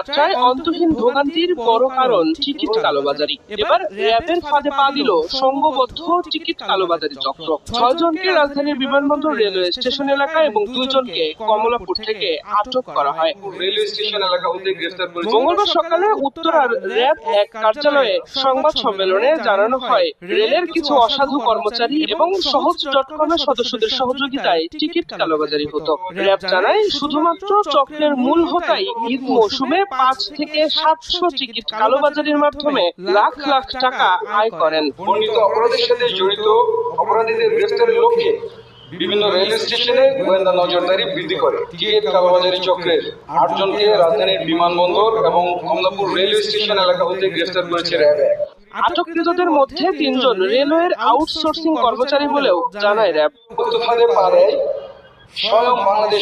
যাত্রায় অন্তহীন ভোগান্তির বড় কারণ টিকিট কালোবাজারি। এবার র্যাবের ফাঁদে পা দিল সংঘবদ্ধ টিকিট কালোবাজারি চক্র। ছয়জনকে রাজধানীর বিমানবন্দর রেলওয়ে স্টেশন এলাকা এবং দুইজনকে কমলাপুর থেকে আটক করা হয়। রেলওয়ে স্টেশন এলাকা হতে গ্রেফতার করেছে মঙ্গলবার সকালে উত্তরার র্যাব এক কার্যালয়ে সংবাদ সম্মেলনে জানানো হয়। রেলের কিছু অসাধু কর্মচারী এবং সহজ ডট সদস্যদের সহযোগিতায় টিকিট কালোবাজারি হতো। র্যাব জানায় শুধুমাত্র চক্রের মূল হোতাই ঈদ মৌসুমে পাঁচ থেকে সাতশো টিকিট মাধ্যমে লাখ লাখ টাকা আয় করেন। বর্ণিত অপরাধের সাথে জড়িত অপরাধীদের গ্রেফতারের লক্ষ্যে বিভিন্ন স্টেশনে গোয়েন্দা নজরদারি বৃদ্ধি করে। কালোবাজারি চক্রের আটজনকে রাজধানীর বিমানবন্দর এবং কমলাপুর রেলওয়ে স্টেশন এলাকা হতে গ্রেফতার করেছে র্যাব। আটককৃতদের মধ্যে তিনজন রেলওয়ের আউটসোর্সিং কর্মচারী বলেও জানায় র্যাব। স্বয়ং বাংলাদেশ